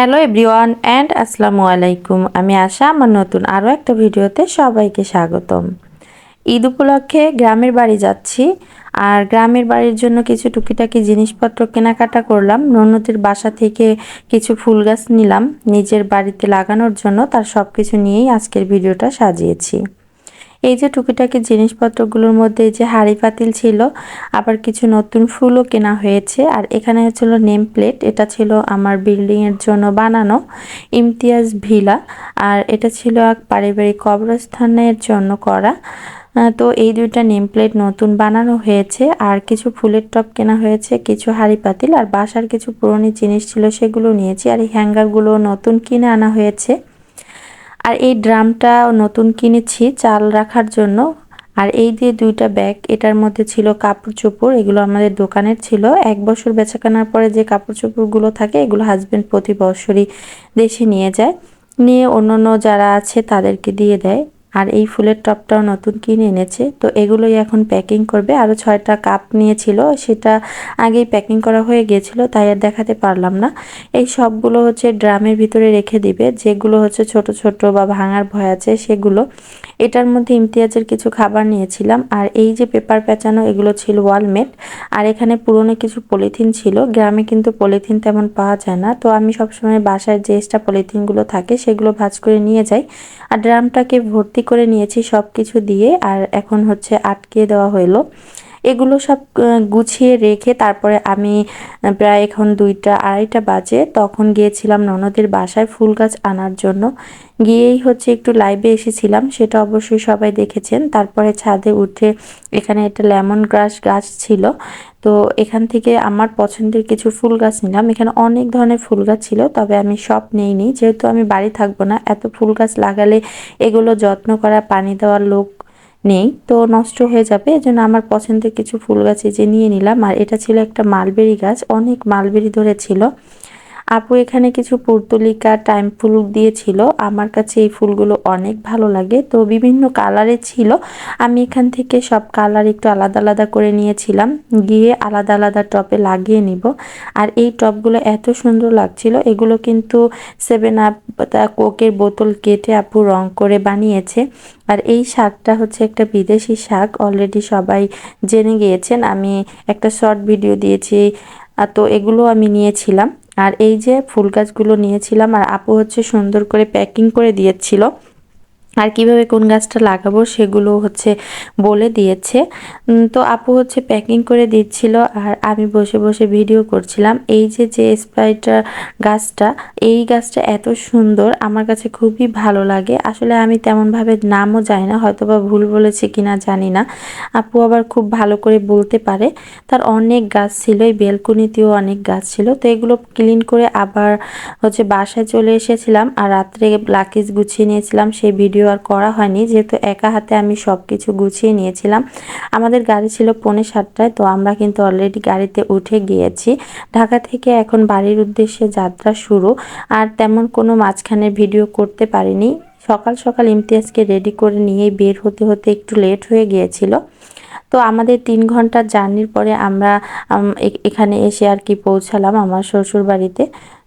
Hello everyone and আসসালামু আলাইকুম। আমি আশা, আমার নতুন আরও একটা ভিডিওতে সবাইকে স্বাগতম। ঈদ উপলক্ষে গ্রামের বাড়ি যাচ্ছি, আর গ্রামের বাড়ির জন্য কিছু টুকিটাকি জিনিসপত্র কেনাকাটা করলাম। ননতির বাসা থেকে কিছু ফুল গাছ নিলাম। নিজের বাড়িতে লাগানোর জন্য তার সব কিছু নিয়েই আজকের ভিডিওটা সাজিয়েছি। এই যে টুকিটাকি জিনিসপত্রগুলোর মধ্যে যে হাড়ি পাতিল ছিল, আবার কিছু নতুন ফুলও কেনা হয়েছে। আর এখানে হচ্ছিল নেম প্লেট, এটা ছিল আমার বিল্ডিংয়ের জন্য বানানো ইমতিয়াজ ভিলা। আর এটা ছিল এক পারিবারিক কবরস্থানের জন্য করা। তো এই দুইটা নেম প্লেট নতুন বানানো হয়েছে। আর কিছু ফুলের টপ কেনা হয়েছে, কিছু হাড়ি পাতিল, আর বাসার কিছু পুরনো জিনিস ছিল সেগুলো নিয়েছি। আর এই হ্যাঙ্গারগুলো নতুন কিনে আনা হয়েছে। আর এই ড্রামটা নতুন কিনেছি চাল রাখার জন্য। আর এই দিয়ে দুইটা ব্যাগ, এটার মধ্যে ছিল কাপড় চোপড় এগুলো আমাদের দোকানের ছিল। এক বছর বেচা কেনার পরে যে কাপড় চোপড়গুলো থাকে, এগুলো হাজব্যান্ড প্রতি বছরই দেশে নিয়ে যায়। নিয়ে অন্য অন্য যারা আছে তাদেরকে দিয়ে দেয়। আর এই ফুলের টপটাও নতুন কিনে এনেছে। তো এগুলোই এখন প্যাকিং করবে। আরও ছয়টা কাপ নিয়েছিল, সেটা আগেই প্যাকিং করা হয়ে গিয়েছিল, তাই আর দেখাতে পারলাম না। এই সবগুলো হচ্ছে ড্রামের ভিতরে রেখে দিবে। যেগুলো হচ্ছে ছোট ছোট বা ভাঙার ভয় আছে, সেগুলো। এটার মধ্যে ইমতিয়াজের কিছু খাবার নিয়েছিলাম। আর এই যে পেপার পেঁচানো, এগুলো ছিল ওয়ালমেট। আর এখানে পুরনো কিছু পলিথিন ছিল। গ্রামে কিন্তু পলিথিন তেমন পাওয়া যায় না। তো আমি সবসময় বাসায় যে এক্সট্রা পলিথিনগুলো থাকে, সেগুলো ভাজ করে নিয়ে যাই। আর ড্রামটাকে ভর্তি করে নিয়েছি সব কিছু দিয়ে আর এখন হচ্ছে আটকে দেওয়া হলো এগুলো সব গুছিয়ে রেখে তারপরে আমি প্রায় এখন দুইটা, আড়াইটা বাজে। তখন গিয়েছিলাম ননদের বাসায় ফুল গাছ আনার জন্য। গিয়েই হচ্ছে একটু লাইভে এসেছিলাম, সেটা অবশ্যই সবাই দেখেছেন। তারপরে ছাদে উঠে এখানে একটা লেমন গ্রাস গাছ ছিল। তো এখান থেকে আমার পছন্দের কিছু ফুল গাছ নিলাম। এখানে অনেক ধরনের ফুল গাছ ছিল, তবে আমি সব নেইনি। যেহেতু আমি বাড়ি থাকব না, এত ফুল গাছ লাগালে এগুলো যত্ন করা, পানি দেওয়ার লোক নেই। তো নষ্ট হয়ে যাবে। এজন্য আমার পছন্দের কিছু ফুল গাছ যে নিয়ে নিলাম। আর এটা ছিল একটা মালবেরি গাছ। অনেক মালবেরি ধরেছিল। আপু এখানে কিছু পুর্তলিকা, টাইম ফুল দিয়েছিল। আমার কাছে এই ফুলগুলো অনেক ভালো লাগে। তো বিভিন্ন কালারের ছিল। আমি এখান থেকে সব কালার একটু আলাদা আলাদা করে নিয়েছিলাম। গিয়ে আলাদা আলাদা টপে লাগিয়ে নিব। আর এই টপগুলো এত সুন্দর লাগছিল। এগুলো কিন্তু সেভেন আপ কোকের বোতল কেটে আপু রং করে বানিয়েছে। আর এই শাকটা হচ্ছে একটা বিদেশি শাক। অলরেডি সবাই জেনে গিয়েছেন। আমি একটা শর্ট ভিডিও দিয়েছি। তো এগুলো আমি নিয়েছিলাম। আর এই যে ফুল গাছগুলো নিয়েছিলাম আর আপু হচ্ছে সুন্দর করে প্যাকিং করে দিয়েছিল। আর কীভাবে কোন গাছটা লাগাবো সেগুলো হচ্ছে বলে দিয়েছে। তো আপু হচ্ছে প্যাকিং করে দিচ্ছিল আর আমি বসে বসে ভিডিও করছিলাম। এই যে যে স্প্রাইটার গাছটা, এই গাছটা এত সুন্দর, আমার কাছে খুবই ভালো লাগে। আসলে আমি তেমনভাবে নামও জানি না হয়তো বা ভুল বলেছি কিনা জানি না। আপু আবার খুব ভালো করে বলতে পারে। তার অনেক গাছ ছিল, এই বেলকুনিতেও অনেক গাছ ছিল। তো এগুলো ক্লিন করে আবার হচ্ছে বাসায় চলে এসেছিলাম আর রাত্রে লাকিজ গুছিয়ে নিয়েছিলাম। সেই ভিডিও আর করা হয়নি। যেহেতু একা হাতে আমি সব কিছু গুছিয়ে নিয়েছিলাম। আমাদের গাড়ি ছিল পৌনে সাতটায়, তো আমরা কিন্তু অলরেডি গাড়িতে উঠে গিয়েছি। ঢাকা থেকে এখন বাড়ির উদ্দেশ্যে যাত্রা শুরু। আর তেমন কোনো মাঝখানে ভিডিও করতে পারিনি। সকাল সকাল ইমতিয়াজকে রেডি করে নিয়ে বের হতে হতে একটু লেট হয়ে গিয়েছিল। তো আমাদের তিন ঘণ্টার জার্নির পরে আমরা এখানে এসে আর কি পৌঁছালাম আমার শ্বশুর বাড়িতে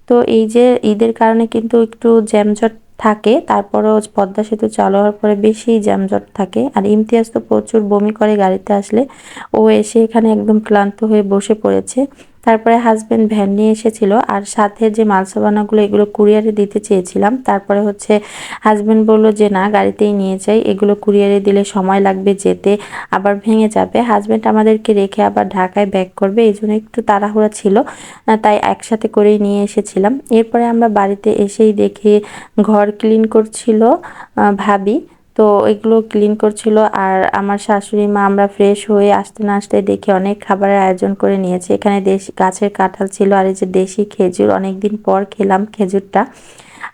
তো এই যে ঈদের কারণে কিন্তু একটু জ্যামজট থাকে, তারপরেও পদ্মা সেতু চালু হওয়ার পরে বেশি জ্যামজট থাকে। আর ইমতিয়াজ তো প্রচুর বমি করে গাড়িতে আসলে, ও এসে এখানে একদম ক্লান্ত হয়ে বসে পড়েছে। তারপরে হাজব্যান্ড ভ্যান নিয়ে এসেছিল। আর সাথে যে মালসাবানাগুলো, এগুলো কুরিয়ারে দিতে চেয়েছিলাম। তারপরে হচ্ছে হাজব্যান্ড বলল যে, না, গাড়িতেই নিয়ে যাই। এগুলো কুরিয়ারে দিলে সময় লাগবে যেতে, আবার ভেঙে যাবে। হাজব্যান্ড আমাদেরকে রেখে আবার ঢাকায় ব্যাক করবে। এই জন্য একটু তাড়াহুড়া ছিল। তাই একসাথে করেই নিয়ে এসেছিলাম। এরপরে আমরা বাড়িতে এসেই দেখি ঘর ক্লিন করছিল ভাবি। তো এগুলো ক্লিন করছিল আর আমার শাশুড়ি মা আমরা ফ্রেশ হয়ে আসতে না আসতে দেখি অনেক খাবারের আয়োজন করে নিয়েছে। এখানে দেশি, গাছের কাঁঠাল ছিল আর এই যে দেশি খেজুর অনেক দিন পর খেলাম খেজুরটা।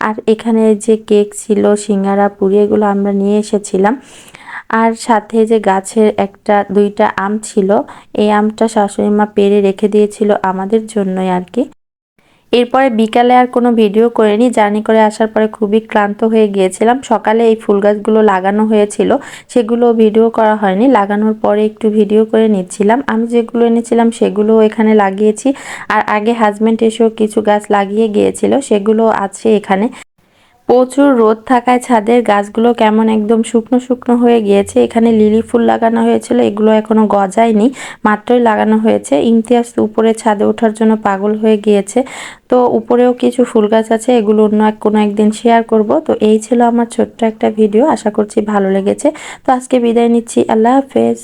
আর এখানে যে কেক ছিল, সিঙ্গারা, পুরি, এগুলো আমরা নিয়ে এসেছিলাম। আর সাথে যে গাছের একটা, দুইটা আম ছিল, এই আমটা শাশুড়ি মা পেরে রেখে দিয়েছিল আমাদের জন্যই আর কি। এরপরে বিকালে আর কোনো ভিডিও করিনি। জার্নি করে আসার পরে খুবই ক্লান্ত হয়ে গিয়েছিলাম। সকালে এই ফুল গাছগুলো লাগানো হয়েছিল সেগুলো ভিডিও করা হয়নি। লাগানোর পরে একটু ভিডিও করে নিচ্ছিলাম। আমি যেগুলো এনেছিলাম সেগুলো এখানে লাগিয়েছি। আর আগে হাজব্যান্ড এসেও কিছু গাছ লাগিয়ে গিয়েছিল, সেগুলো আছে এখানে। প্রচুর রোদ থাকায় ছাদের গাছগুলো কেমন একদম শুকনো শুকনো হয়ে গিয়েছে। এখানে লিলি ফুল লাগানো হয়েছিল, এগুলো এখনও গজায়নি, মাত্রই লাগানো হয়েছে। ইমতিয়াজ উপরে ছাদে ওঠার জন্য পাগল হয়ে গিয়েছে। তো উপরেও কিছু ফুল গাছ আছে, এগুলো অন্য এক কোনো একদিন শেয়ার করব। তো এই ছিল আমার ছোট্ট একটা ভিডিও আশা করছি ভালো লেগেছে। তো আজকে বিদায় নিচ্ছি, আল্লাহ হাফেজ।